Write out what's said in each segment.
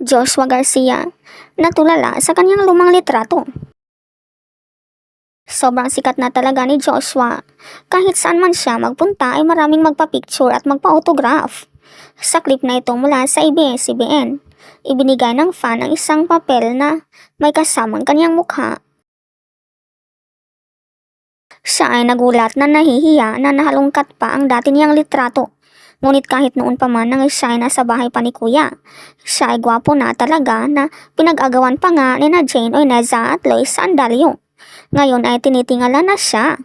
Joshua Garcia, natulala sa kanyang lumang litrato. Sobrang sikat na talaga ni Joshua. Kahit saan man siya magpunta ay maraming magpa-picture at magpa-autograph. Sa clip na ito mula sa ABS-CBN, ibinigay ng fan ang isang papel na may kasamang kanyang mukha. Siya ay nagulat na nahihiya na nahalungkat pa ang dati niyang litrato. Ngunit kahit noon pa man nang ay nasa bahay pa ni Kuya, siya ay gwapo na talaga na pinag-agawan pa nga ni na Jane Oineza at Lois Sandalio. Ngayon ay tinitingala na siya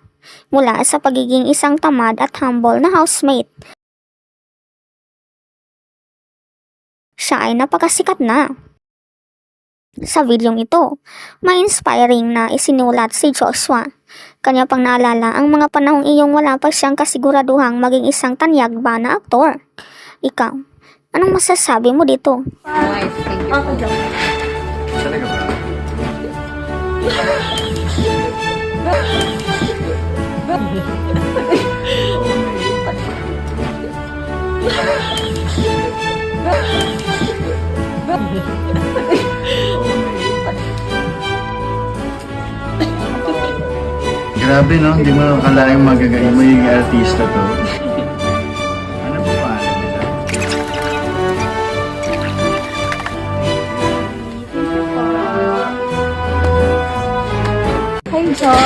mula sa pagiging isang tamad at humble na housemate. Siya ay napakasikat na. Sa videong ito, may inspiring na isinulat si Joshua. Kanya pang naalala ang mga panahong iyong wala pa siyang kasiguraduhang maging isang tanyag ba na aktor. Ikaw, anong masasabi mo dito? Nice, thank you. Talaga ba? Grabe no, hindi mo akalaing magagay magiging artista to. ano pangalan nila? Hi, Josh.